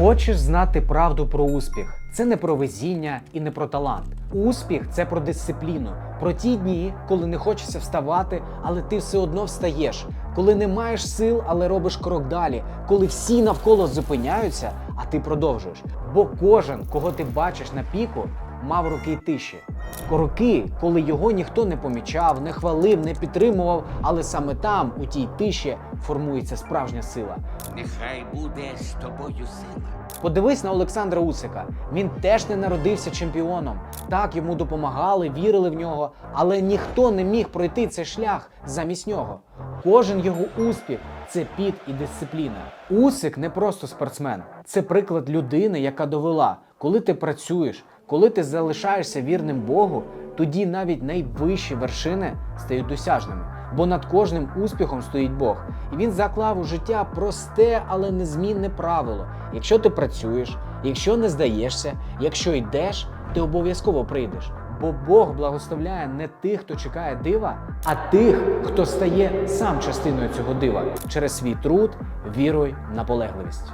Хочеш знати правду про успіх? Це не про везіння і не про талант. Успіх це про дисципліну, про ті дні, коли не хочеться вставати, але ти все одно встаєш, коли не маєш сил, але робиш крок далі, коли всі навколо зупиняються, а ти продовжуєш. Бо кожен, кого ти бачиш на піку, мав роки тиші. Роки, коли його ніхто не помічав, не хвалив, не підтримував, але саме там, у тій тиші, формується справжня сила. Нехай буде з тобою сила. Подивись на Олександра Усика. Він теж не народився чемпіоном. Так йому допомагали, вірили в нього, але ніхто не міг пройти цей шлях замість нього. Кожен його успіх це піт і дисципліна. Усик не просто спортсмен, це приклад людини, яка довела, коли ти працюєш, коли ти залишаєшся вірним Богу, тоді навіть найвищі вершини стають досяжними. Бо над кожним успіхом стоїть Бог, і він заклав у життя просте, але незмінне правило. Якщо ти працюєш, якщо не здаєшся, якщо йдеш, ти обов'язково прийдеш. Бо Бог благословляє не тих, хто чекає дива, а тих, хто стає сам частиною цього дива через свій труд, віру й наполегливість.